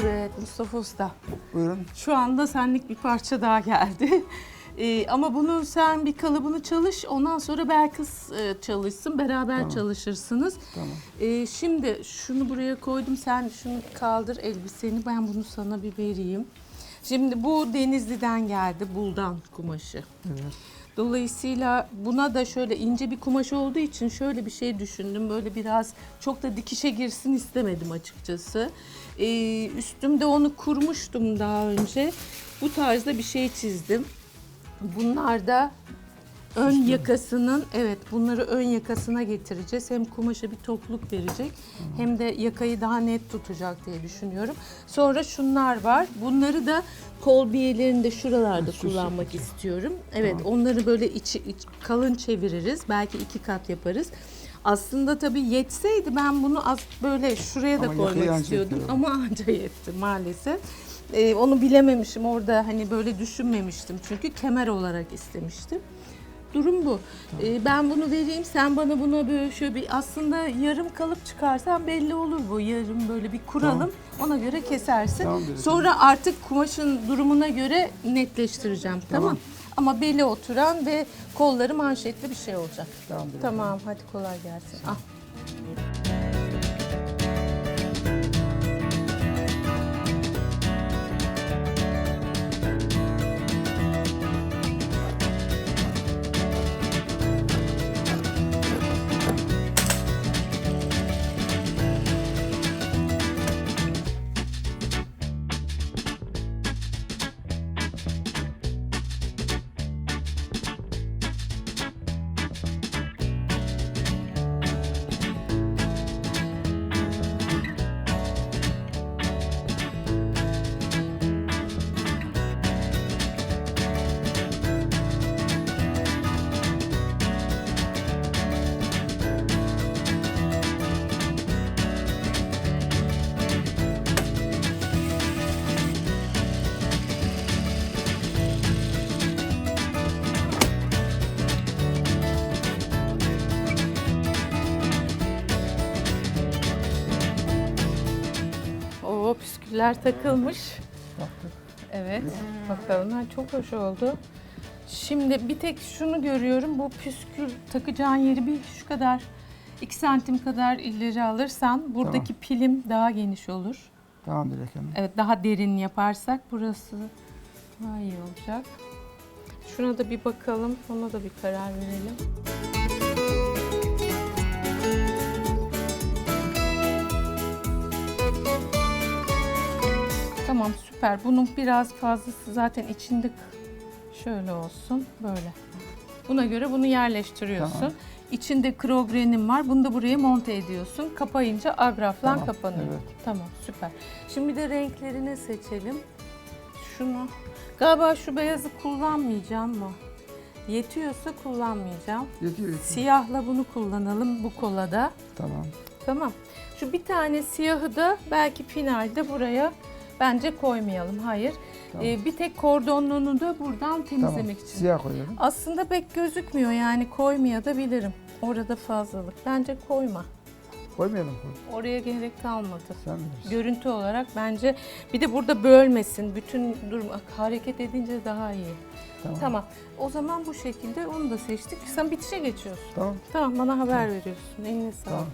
Evet Mustafa Usta. Buyurun. Şu anda senlik bir parça daha geldi. Ee, ama bunu sen bir kalıbını çalış. Ondan sonra Belkıs e, çalışsın. Beraber çalışırsınız. Tamam. Ee, şimdi şunu buraya koydum. Sen şunu kaldır elbiseni. Ben bunu sana bir vereyim. Şimdi bu Denizli'den geldi. Buldan kumaşı. Evet. Dolayısıyla buna da şöyle ince bir kumaş olduğu için şöyle bir şey düşündüm. Böyle biraz çok da dikişe girsin istemedim açıkçası. Ee, üstümde onu kurmuştum daha önce. Bu tarzda bir şey çizdim. Bunlar da ön yakasının evet bunları ön yakasına getireceğiz. Hem kumaşa bir tokluk verecek hem de yakayı daha net tutacak diye düşünüyorum. Sonra şunlar var. Bunları da kol biyelerinde şuralarda süs kullanmak istiyorum. Evet onları böyle içi, iç- kalın çeviririz. Belki iki kat yaparız. Aslında tabii yetseydi ben bunu az böyle şuraya da Ama yakayı koymak istiyordum ama anca yetti maalesef. Ee, onu bilememişim orada hani böyle düşünmemiştim çünkü kemer olarak istemiştim. Durum bu. Ee, ben bunu vereyim sen bana bunu böyle şöyle bir aslında yarım kalıp çıkarsan belli olur bu yarım böyle bir kuralım ona göre kesersin. Tamam, Sonra artık kumaşın durumuna göre netleştireceğim tamam. Tamam. Ama beli oturan ve kolları manşetli bir şey olacak. Tamam. Tamam hadi kolay gelsin. Ah. O püsküller takılmış. Evet. Bakalım. Ha, çok hoş oldu. Şimdi bir tek şunu görüyorum. Bu püskül takacağın yeri bir şu kadar 2 santim kadar ileri alırsan buradaki pilim daha geniş olur. Tamam Dilek Hanım. Evet daha derin yaparsak burası daha iyi olacak. Şuna da bir bakalım. Ona da bir karar verelim. Tamam süper. Bunun biraz fazlası zaten içinde şöyle olsun. Böyle. Buna göre bunu yerleştiriyorsun. Tamam. İçinde krogrenin var. Bunu da buraya monte ediyorsun. Kapayınca agraflan Tamam, kapanıyor. evet. Tamam süper. Şimdi bir de renklerini seçelim. Şunu. Galiba şu beyazı kullanmayacağım mı? Yetiyorsa kullanmayacağım. Yetiyor. yetiyor. Siyahla bunu kullanalım bu kolada. Tamam. Tamam. Şu bir tane siyahı da belki finalde buraya bence koymayalım. Hayır. Tamam. Ee, bir tek kordonluğunu da buradan temizlemek Tamam. için. Siyah koyuyorum. Aslında pek gözükmüyor yani koymaya da bilirim. Orada fazlalık. Bence koyma. Koymayalım. Koy. Oraya gerek kalmadı. Sen bilirsin. Görüntü olarak bence bir de burada bölmesin. Bütün durum hareket edince daha iyi. Tamam. Tamam. O zaman bu şekilde onu da seçtik. Sen bitişe geçiyorsun. Tamam. Tamam bana haber veriyorsun. Eline sağlık. Tamam.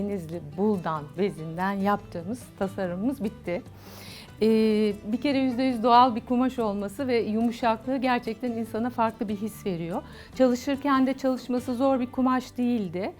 Denizli Buldan bezinden yaptığımız tasarımımız bitti. Ee, bir kere %100 doğal bir kumaş olması ve yumuşaklığı gerçekten insana farklı bir his veriyor. Çalışırken de çalışması zor bir kumaş değildi.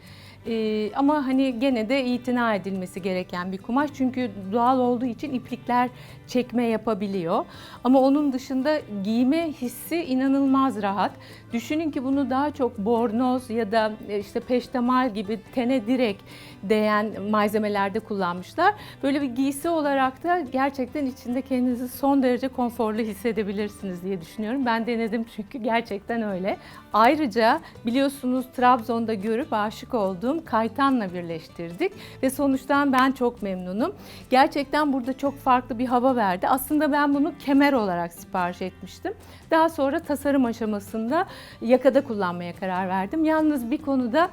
Ee, ama hani gene de itina edilmesi gereken bir kumaş çünkü doğal olduğu için iplikler çekme yapabiliyor. Ama onun dışında giyme hissi inanılmaz rahat. Düşünün ki bunu daha çok bornoz ya da e, işte peştemal gibi tene direkt değen malzemelerde kullanmışlar. Böyle bir giysi olarak da gerçekten içinde kendinizi son derece konforlu hissedebilirsiniz diye düşünüyorum. Ben denedim çünkü gerçekten öyle. Ayrıca biliyorsunuz Trabzon'da görüp aşık olduğum kaytanla birleştirdik ve sonuçtan ben çok memnunum. Gerçekten burada çok farklı bir hava verdi. Aslında ben bunu kemer olarak sipariş etmiştim. Daha sonra tasarım aşamasında yakada kullanmaya karar verdim. Yalnız bir konuda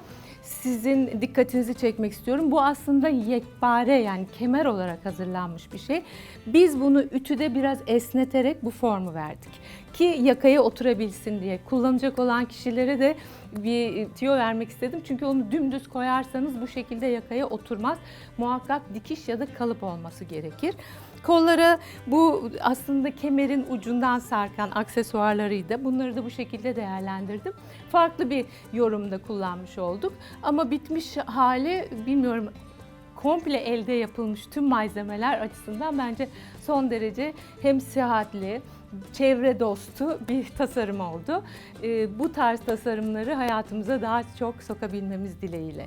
sizin dikkatinizi çekmek istiyorum. Bu aslında yekpare yani kemer olarak hazırlanmış bir şey. Biz bunu ütüde biraz esneterek bu formu verdik. Ki yakaya oturabilsin diye. Kullanacak olan kişilere de bir tüyo vermek istedim. Çünkü onu dümdüz koyarsanız bu şekilde yakaya oturmaz. Muhakkak dikiş ya da kalıp olması gerekir. Kollara bu aslında kemerin ucundan sarkan aksesuarlarıydı. Bunları da bu şekilde değerlendirdim. Farklı bir yorumda kullanmış olduk. Ama bitmiş hali bilmiyorum komple elde yapılmış tüm malzemeler açısından bence son derece hem sıhhatli, çevre dostu bir tasarım oldu. Ee, bu tarz tasarımları hayatımıza daha çok sokabilmemiz dileğiyle.